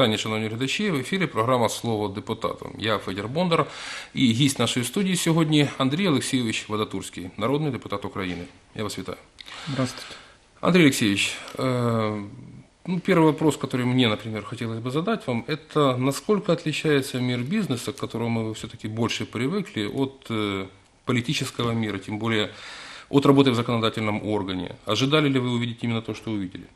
вітання, шановні глядачі. В ефірі програма Слово депутату. Я Федір Бондар і гість нашої студії сьогодні Андрій Олексійович Водотурський, народний депутат України. Я вас вітаю. Здравствуйте. Андрей Алексеевич, э, ну, первый вопрос, который мне, например, хотелось бы задать вам, это насколько отличается мир бизнеса, к которому вы все-таки больше привыкли, от э, политического мира, тем более от работы в законодательном органе? Ожидали ли вы увидеть именно то, что увидели?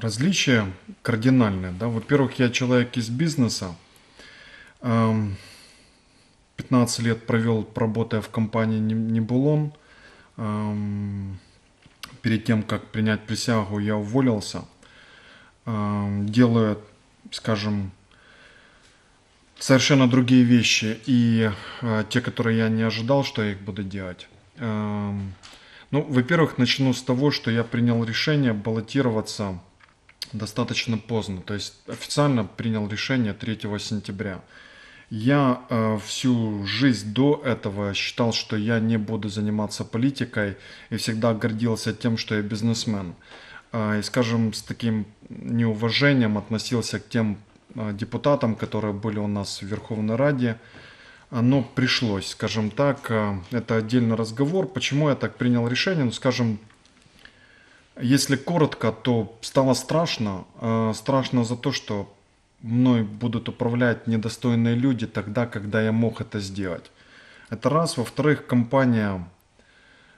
Различия кардинальные. Да? Во-первых, я человек из бизнеса. Ам, 15 лет провел, работая в компании Нибулон. Ам, Перед тем, как принять присягу, я уволился. Ам, Делая, скажем, совершенно другие вещи и а, те, которые я не ожидал, что я их буду делать. Ну, во-первых, начну с того, что я принял решение баллотироваться достаточно поздно. То есть официально принял решение 3 сентября. Я э, всю жизнь до этого считал, что я не буду заниматься политикой и всегда гордился тем, что я бизнесмен. А, и, скажем, с таким неуважением относился к тем э, депутатам, которые были у нас в Верховной Раде. А, Но пришлось, скажем так, э, это отдельный разговор. Почему я так принял решение? Ну, скажем, если коротко, то стало страшно. Э, Страшно за то, что мной будут управлять недостойные люди тогда, когда я мог это сделать. Это раз. Во-вторых, компания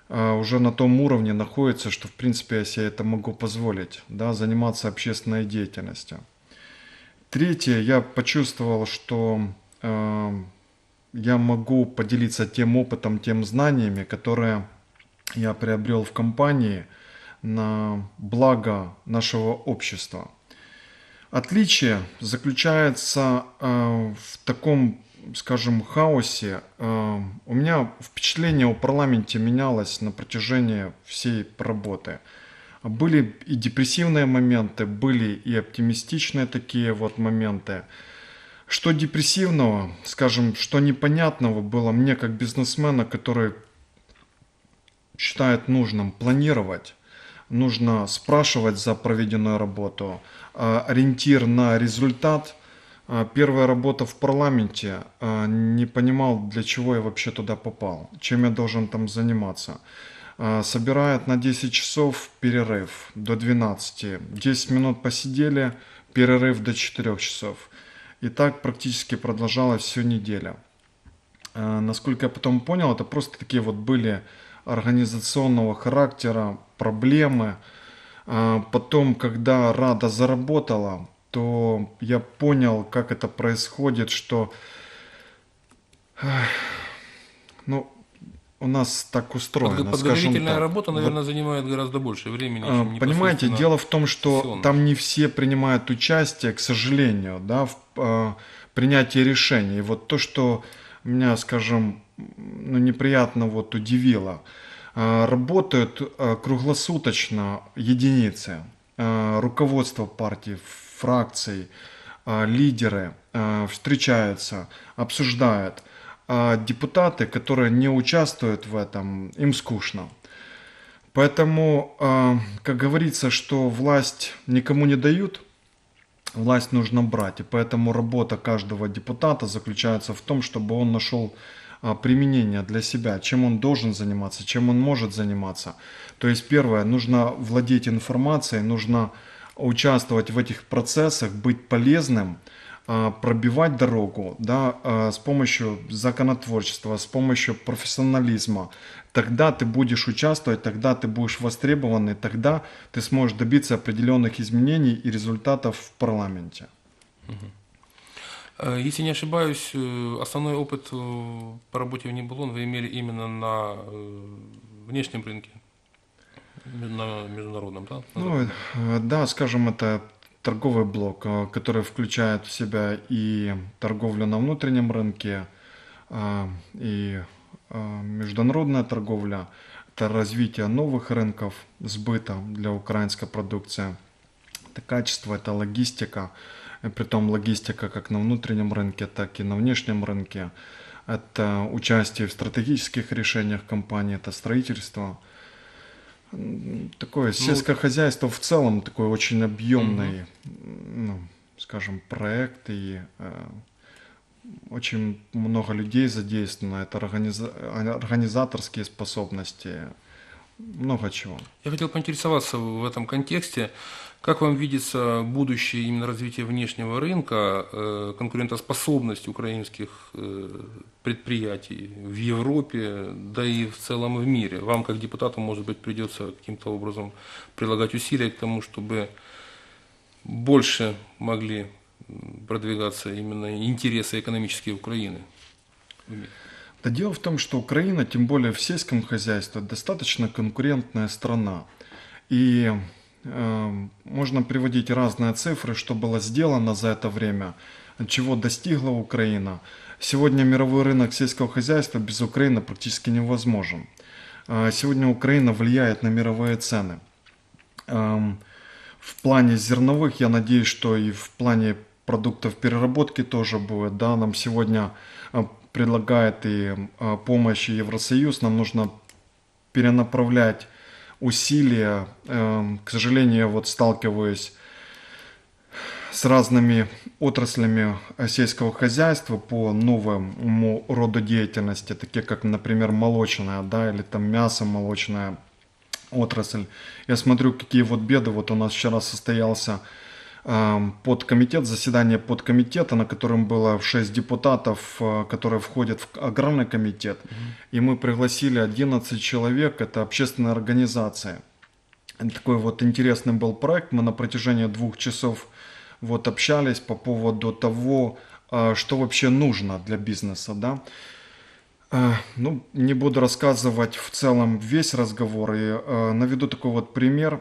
э, уже на том уровне находится, что в принципе я себе это могу позволить, да, заниматься общественной деятельностью. Третье, я почувствовал, что я могу поделиться тем опытом, тем знаниями, которые я приобрел в компании на благо нашего общества. Отличие заключается э, в таком, скажем, хаосе. Э, у меня впечатление о парламенте менялось на протяжении всей работы. Были и депрессивные моменты, были и оптимистичные такие вот моменты. Что депрессивного, скажем, что непонятного было мне как бизнесмена, который считает нужным планировать, нужно спрашивать за проведенную работу, а, ориентир на результат. А, Первая работа в парламенте, а, не понимал, для чего я вообще туда попал, чем я должен там заниматься. Собирают на 10 часов перерыв до 12. 10 минут посидели, перерыв до 4 часов. И так практически продолжалось всю неделю. А, Насколько я потом понял, это просто такие вот были организационного характера проблемы. А, Потом, когда Рада заработала, то я понял, как это происходит, что ну, у нас так устроено, скажем Подготовительная так. работа, Вот наверное, занимает гораздо больше времени, а, чем Понимаете, дело в том, что сессионно. там не все принимают участие, к сожалению, да, в э, принятии решений. И вот то, что меня, скажем, ну, неприятно вот удивило, э, работают э, круглосуточно единицы, Э, руководство партий, фракций, э, лидеры э, встречаются, обсуждают. А депутаты, которые не участвуют в этом, им скучно. Поэтому, э, как говорится, что власть никому не дают, власть нужно брать. И поэтому работа каждого депутата заключается в том, чтобы он нашел а, применение для себя, чем он должен заниматься, чем он может заниматься. То есть первое, нужно владеть информацией, нужно участвовать в этих процессах, быть полезным, а, пробивать дорогу да, а, с помощью законотворчества, с помощью профессионализма. Тогда ты будешь участвовать, тогда ты будешь востребованный, тогда ты сможешь добиться определенных изменений и результатов в парламенте. Э, Если не ошибаюсь, э, основной опыт э, по работе в Нибулон вы имели именно на внешнем рынке, на международном, да? На Ну, да, скажем, это торговый блок, э, который включает в себя и торговлю на внутреннем рынке, а, и а, международная торговля, это развитие новых рынков сбыта для украинской продукции, это качество, это логистика, притом логистика как на внутреннем рынке, так и на внешнем рынке, это участие в стратегических решениях компании, это строительство, такое сельское хозяйство в целом такой очень объемный, ну, скажем, проект и э, очень много людей задействовано. Это организа- организаторские способности, много чего. Я хотел поинтересоваться в этом контексте, как вам видится будущее именно развития внешнего рынка, э, конкурентоспособность украинских э, предприятий в Европе, да и в целом в мире? Вам, как депутату, может быть, придется каким-то образом прилагать усилия к тому, чтобы больше могли продвигаться именно интересы экономические Украины? Да дело в том, что Украина, тем более в сельском хозяйстве, достаточно конкурентная страна. И э, можно приводить разные цифры, что было сделано за это время, чего достигла Украина. Сегодня мировой рынок сельского хозяйства без Украины практически невозможен. Э, Сегодня Украина влияет на мировые цены. Эм, В плане зерновых, я надеюсь, что и в плане продуктов переработки тоже будет. Да, нам сегодня э, предлагает и э, помощь Евросоюз. Нам нужно перенаправлять усилия. Эм, К сожалению, вот сталкиваюсь с разными отраслями сельского хозяйства по новому роду деятельности, такие как, например, молочная, да, или там мясо молочная отрасль. Я смотрю, какие вот беды. Вот у нас вчера состоялся э, подкомитет, заседание подкомитета, на котором было 6 депутатов, э, которые входят в аграрный комитет. И мы пригласили 11 человек, это общественная организация. Такой вот интересный был проект. Мы на протяжении двух часов вот общались по поводу того, а, что вообще нужно для бизнеса, да. А, Ну, не буду рассказывать в целом весь разговор, и наведу такой вот пример.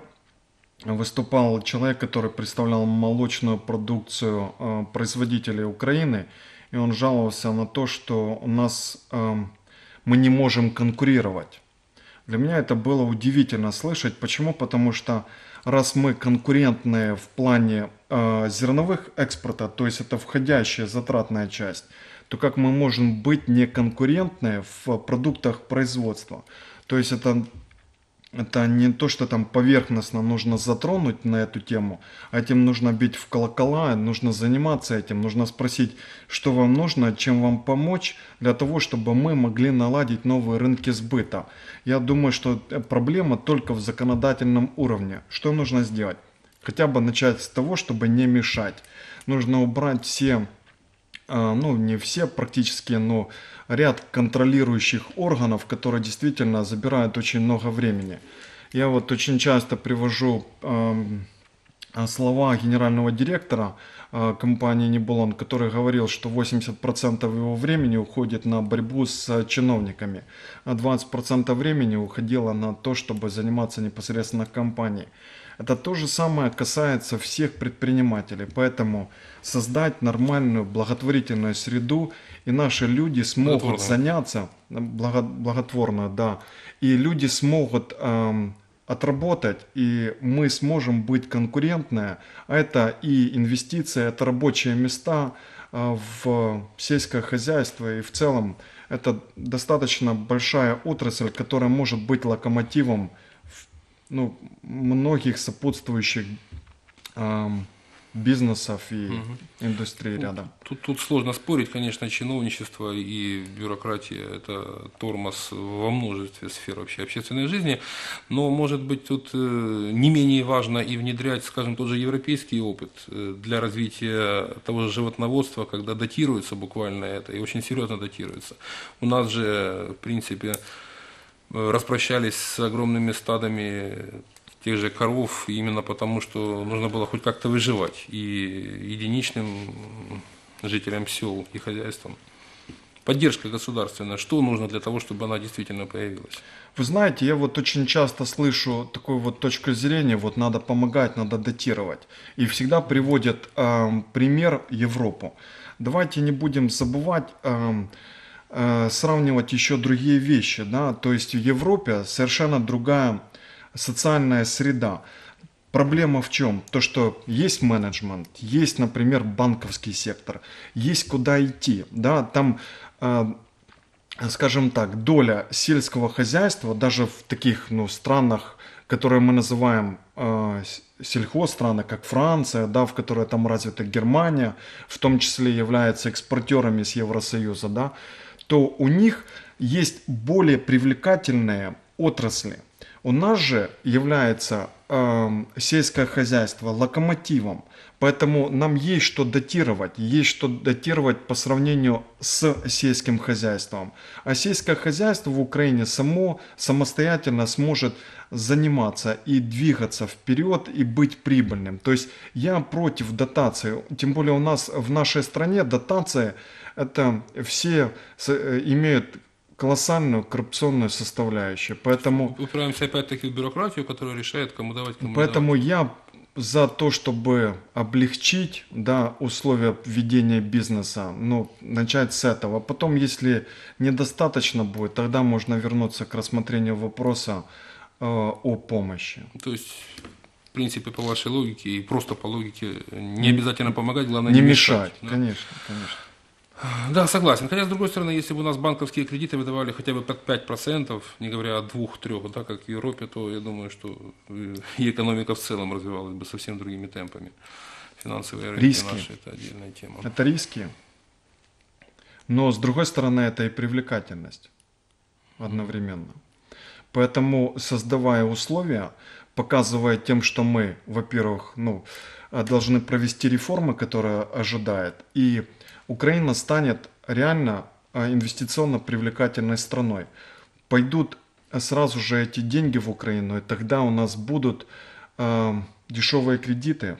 Выступал человек, который представлял молочную продукцию а, производителей Украины, и он жаловался на то, что у нас а, мы не можем конкурировать. Для меня это было удивительно слышать. Почему? Потому что раз мы конкурентные в плане э, зерновых экспорта, то есть это входящая затратная часть, то как мы можем быть не конкурентные в продуктах производства? То есть это это не то, что там поверхностно нужно затронуть на эту тему, а этим нужно бить в колокола, нужно заниматься этим, нужно спросить, что вам нужно, чем вам помочь, для того, чтобы мы могли наладить новые рынки сбыта. Я думаю, что проблема только в законодательном уровне. Что нужно сделать? Хотя бы начать с того, чтобы не мешать. Нужно убрать все а, ну не все практически, но ряд контролирующих органов, которые действительно забирают очень много времени. Я вот очень часто привожу эм, а, слова генерального директора э, компании Небулон, который говорил, что 80% его времени уходит на борьбу с чиновниками, а 20% времени уходило на то, чтобы заниматься непосредственно компанией. Это то же самое касается всех предпринимателей. Поэтому создать нормальную благотворительную среду, и наши люди смогут заняться, благо- благотворную, да, и люди смогут эм, отработать, и мы сможем быть конкурентны. А это и инвестиции, это рабочие места э, в сельское хозяйство, и в целом это достаточно большая отрасль, которая может быть локомотивом ну, многих сопутствующих эм, бизнесов и индустрий рядом. Тут, тут сложно спорить, конечно, чиновничество и бюрократия – это тормоз во множестве сфер вообще общественной жизни, но, может быть, тут э, не менее важно и внедрять, скажем, тот же европейский опыт э, для развития того же животноводства, когда датируется буквально это, и очень серьезно датируется. У нас же, в принципе, распрощались с огромными стадами тех же коров именно потому, что нужно было хоть как-то выживать и единичным жителям сел и хозяйствам. Поддержка государственная, что нужно для того, чтобы она действительно появилась? Вы знаете, я вот очень часто слышу такую вот точку зрения, вот надо помогать, надо датировать. И всегда приводят эм, пример Европу. Давайте не будем забывать э, сравнивать еще другие вещи, да, то есть в Европе совершенно другая социальная среда. Проблема в чем? То, что есть менеджмент, есть, например, банковский сектор, есть куда идти, да, там э, скажем так, доля сельского хозяйства даже в таких ну, странах, которые мы называем э, сельхозстраны, как Франция, да, в которой там развита Германия, в том числе являются экспортерами с Евросоюза, да, то у них есть более привлекательные отрасли. У нас же является э, сельское хозяйство локомотивом, поэтому нам есть что датировать, есть что датировать по сравнению с сельским хозяйством. А сельское хозяйство в Украине само самостоятельно сможет заниматься и двигаться вперед и быть прибыльным. То есть я против дотации, тем более у нас в нашей стране дотации это все э, имеют колоссальную коррупционную составляющую. Поэтому, Упираемся опять-таки в бюрократию, которая решает, кому давать, кому поэтому давать. я за то, чтобы облегчить да, условия ведения бизнеса, ну, начать с этого. Потом, если недостаточно будет, тогда можно вернуться к рассмотрению вопроса э, о помощи. То есть, в принципе, по вашей логике и просто по логике, не обязательно помогать, главное Не не, мешать, да? конечно, конечно. Да, согласен. Хотя, с другой стороны, если бы у нас банковские кредиты выдавали хотя бы под 5%, не говоря о двух-трех, да, как в Европе, то я думаю, что э, и экономика в целом развивалась бы совсем другими темпами. Финансовые рынки Риски. наши – это отдельная тема. Это риски, но с другой стороны это и привлекательность одновременно. Поэтому, создавая условия, показывая тем, что мы, во-первых, ну, э, должны провести реформы, которые ожидает, и Украина станет реально э, инвестиционно привлекательной страной. Пойдут э, сразу же эти деньги в Украину, и тогда у нас будут э, дешевые кредиты,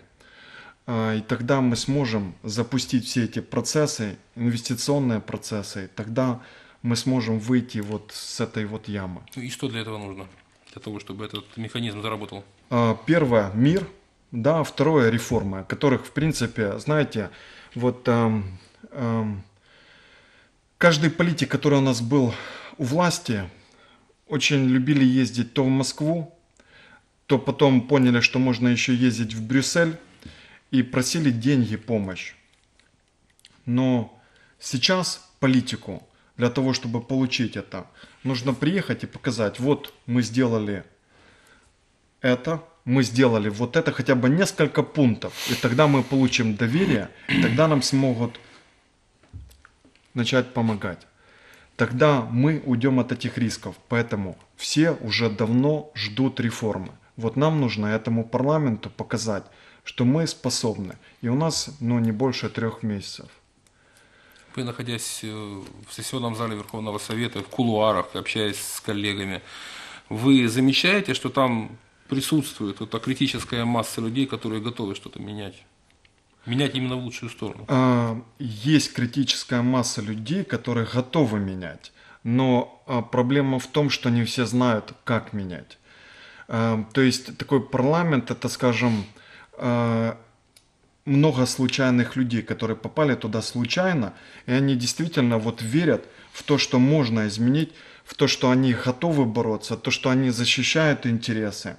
а, И тогда мы сможем запустить все эти процессы, инвестиционные процессы. и Тогда мы сможем выйти вот с этой вот ямы. И что для этого нужно? Для того, чтобы этот механизм заработал? А, Первое – мир, да, второе – реформы, которых, в принципе, знаете, вот эм, каждый политик, который у нас был у власти, очень любили ездить то в Москву, то потом поняли, что можно еще ездить в Брюссель и просили деньги, помощь. Но сейчас политику для того, чтобы получить это, нужно приехать и показать, вот мы сделали это, мы сделали вот это, хотя бы несколько пунктов, и тогда мы получим доверие, и тогда нам смогут начать помогать. Тогда мы уйдем от этих рисков. Поэтому все уже давно ждут реформы. Вот нам нужно этому парламенту показать, что мы способны. И у нас, ну, не больше трех месяцев. Вы, находясь э, в сессионном зале Верховного Совета, в кулуарах, общаясь с коллегами, вы замечаете, что там присутствует эта критическая масса людей, которые готовы что-то менять? Менять именно в лучшую сторону. А, Есть критическая масса людей, которые готовы менять. Но а, проблема в том, что не все знают, как менять. А, То есть такой парламент, это, скажем, много случайных людей, которые попали туда случайно, и они действительно вот верят в то, что можно изменить, в то, что они готовы бороться, то, что они защищают интересы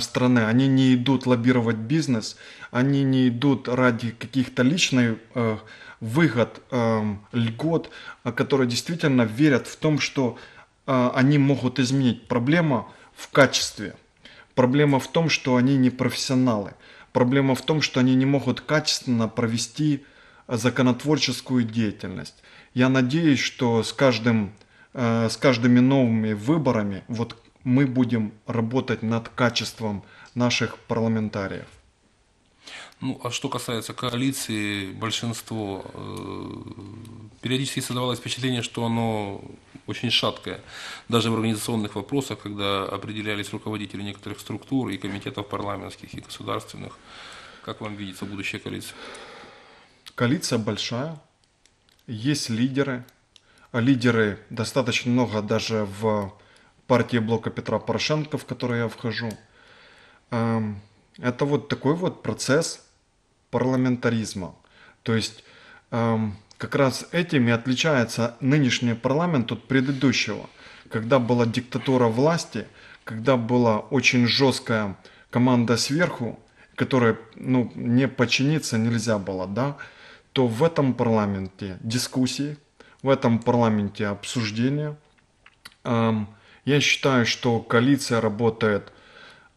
страны. Они не идут лоббировать бизнес, они не идут ради каких-то личных э, выгод, э, льгот, а которые действительно верят в том, что э, они могут изменить. Проблема в качестве. Проблема в том, что они не профессионалы. Проблема в том, что они не могут качественно провести законотворческую деятельность. Я надеюсь, что с каждым, э, с каждыми новыми выборами вот мы будем работать над качеством наших парламентариев. Ну, а что касается коалиции, большинство, э, периодически создавалось впечатление, что оно очень шаткое. Даже в организационных вопросах, когда определялись руководители некоторых структур и комитетов парламентских и государственных. Как вам видится будущая коалиция? Коалиция большая, есть лидеры, а лидеры достаточно много даже в партии блока Петра Порошенко, в которой я вхожу. Эм, Это вот такой вот процесс парламентаризма. То есть эм, как раз этим и отличается нынешний парламент от предыдущего, когда была диктатура власти, когда была очень жесткая команда сверху, которой ну, не подчиниться нельзя было, да, то в этом парламенте дискуссии, в этом парламенте обсуждения. Эм, Я считаю, что коалиция работает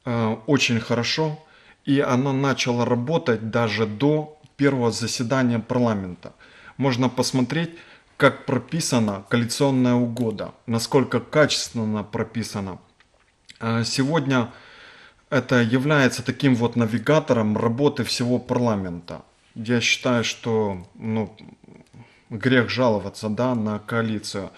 э, очень хорошо, и она начала работать даже до первого заседания парламента. Можно посмотреть, как прописана коалиционная угода, насколько качественно прописана. Э, Сегодня это является таким вот навигатором работы всего парламента. Я считаю, что ну, грех жаловаться да, на коалицию.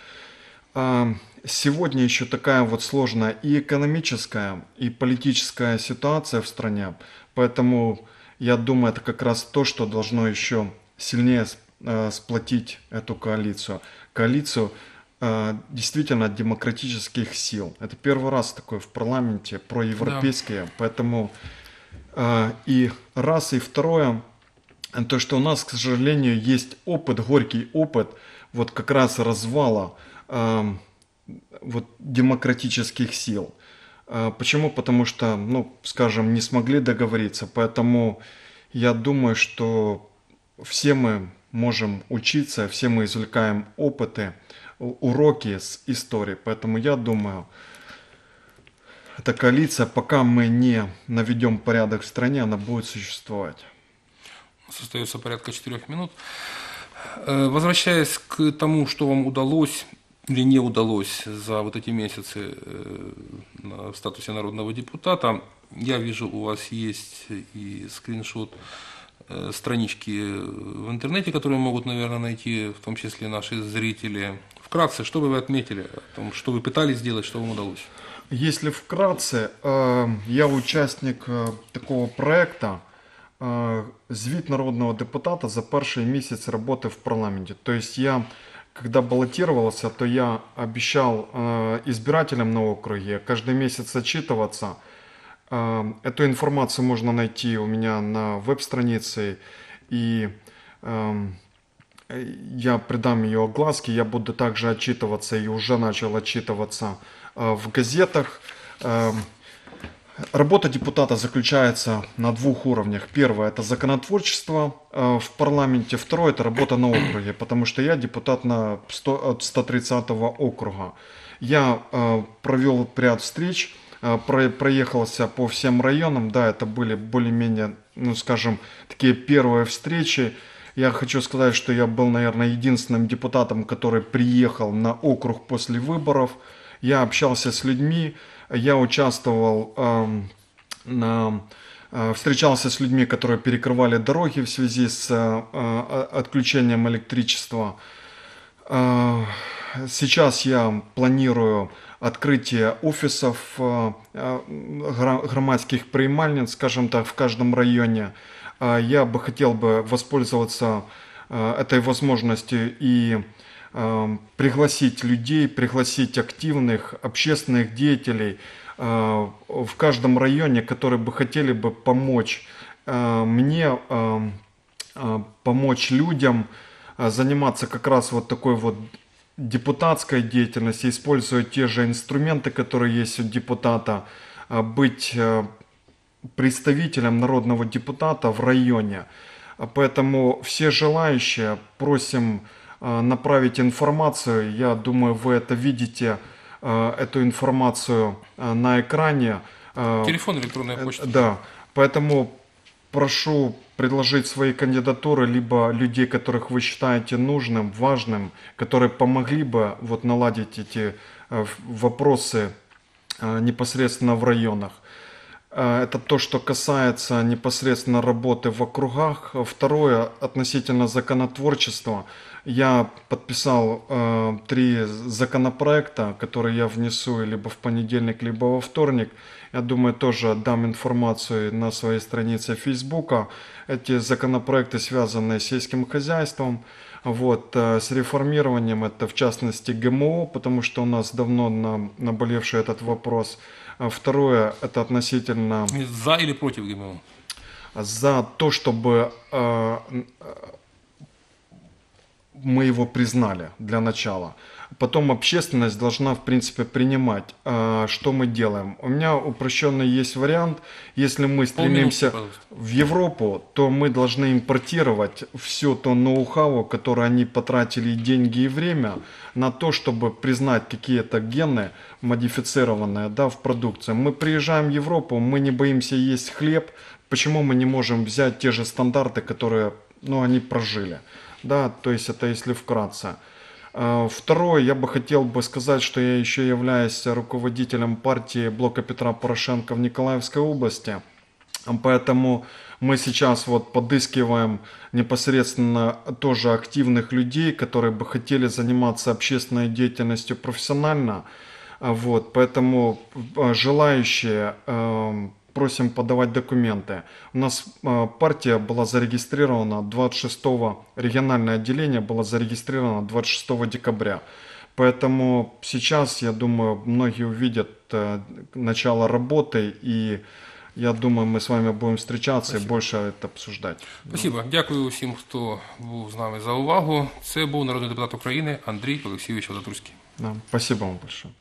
Сегодня еще такая вот сложная и экономическая, и политическая ситуация в стране, поэтому я думаю, это как раз то, что должно еще сильнее э, сплотить эту коалицию. Коалицию э, действительно демократических сил. Это первый раз такое в парламенте проевропейские, поэтому э, и раз, и второе, то, что у нас, к сожалению, есть опыт, горький опыт, вот как раз развала вот демократических сил. Э, Почему? Потому что, ну, скажем, не смогли договориться, поэтому я думаю, что все мы можем учиться, все мы извлекаем опыты, уроки с истории, поэтому я думаю, эта коалиция, пока мы не наведем порядок в стране, она будет существовать. Остается порядка четырех минут. Э, Возвращаясь к тому, что вам удалось или не удалось за вот эти месяцы э, в статусе народного депутата, я вижу, у вас есть и скриншот э, странички в интернете, которые могут, наверное, найти, в том числе наши зрители. Вкратце, что бы вы отметили о том, что вы пытались сделать, что вам удалось? Если вкратце, э, я учасник е, такого проекта «Звіт народного депутата за перший місяць роботи в парламенте». То есть я, когда баллотировался, то я обещал э, избирателям на округе каждый месяц отчитываться. Э, Эту информацию можно найти у меня на веб-странице и эм, я придам ее огласке, я буду также отчитываться и уже начал отчитываться э, в газетах. Работа депутата заключается на двух уровнях. Первое – это законотворчество э, в парламенте. Второе – это работа на округе, потому что я депутат на 100, от 130 округа. Я э, провел ряд встреч, э, про- проехался по всем районам. Да, это были более-менее, ну скажем, такие первые встречи. Я хочу сказать, что я был, наверное, единственным депутатом, который приехал на округ после выборов. Я общался с людьми, я участвовал эм, на, э, встречался с людьми, которые перекрывали дороги в связи с э, э, отключением электричества. Сейчас я планирую открытие офисов громадских приймальниц, скажем так, в каждом районе. Я бы хотел бы воспользоваться этой возможностью и пригласить людей, пригласить активных общественных деятелей э, в каждом районе, которые бы хотели бы помочь э, мне, э, э, помочь людям заниматься как раз вот такой вот депутатской деятельностью, используя те же инструменты, которые есть у депутата, быть представителем народного депутата в районе. Поэтому все желающие просим направить информацию. Я думаю, вы это видите, э, эту информацию э, на экране. Э, Телефон, электронная почта. Да, поэтому прошу предложить свои кандидатуры, либо людей, которых вы считаете нужным, важным, которые помогли бы вот наладить эти э, вопросы э, непосредственно в районах. Э, Это то, что касается непосредственно работы в округах. Второе, относительно законотворчества. Я подписал э, три законопроекта, которые я внесу либо в понедельник, либо во вторник. Я думаю, тоже дам информацию на своей странице Фейсбука. Эти законопроекты связаны с сельским хозяйством, вот, э, с реформированием, это в частности ГМО, потому что у нас давно на- наболевший этот вопрос. А Второе, это относительно За или против ГМО? за то, чтобы э, э, мы его признали для начала. Потом общественность должна, в принципе, принимать, а, что мы делаем. У меня упрощенный есть вариант. Если мы стремимся в Европу, то мы должны импортировать все то ноу-хау, которое они потратили деньги, и время на то, чтобы признать какие-то гены модифицированные да, в продукции. Мы приезжаем в Европу, мы не боимся есть хлеб. Почему мы не можем взять те же стандарты, которые ну, они прожили? Да, то есть это если вкратце. А, Второе, я бы хотел бы сказать, что я еще являюсь руководителем партии Блока Петра Порошенко в Николаевской области. Поэтому мы сейчас вот подыскиваем непосредственно тоже активных людей, которые бы хотели заниматься общественной деятельностью профессионально. Вот, поэтому э, желающие эм, просим подавать документы. У нас э, партия была зарегистрирована 26 региональное отделение было зарегистрировано 26 декабря. Поэтому сейчас, я думаю, многие увидят э, начало работы и я думаю, мы с вами будем встречаться и больше это обсуждать. Спасибо. Дякую усім, хто був з нами за увагу. Це був народний депутат України Андрій Олексійович Вадатурський. Да, спасибо вам большое.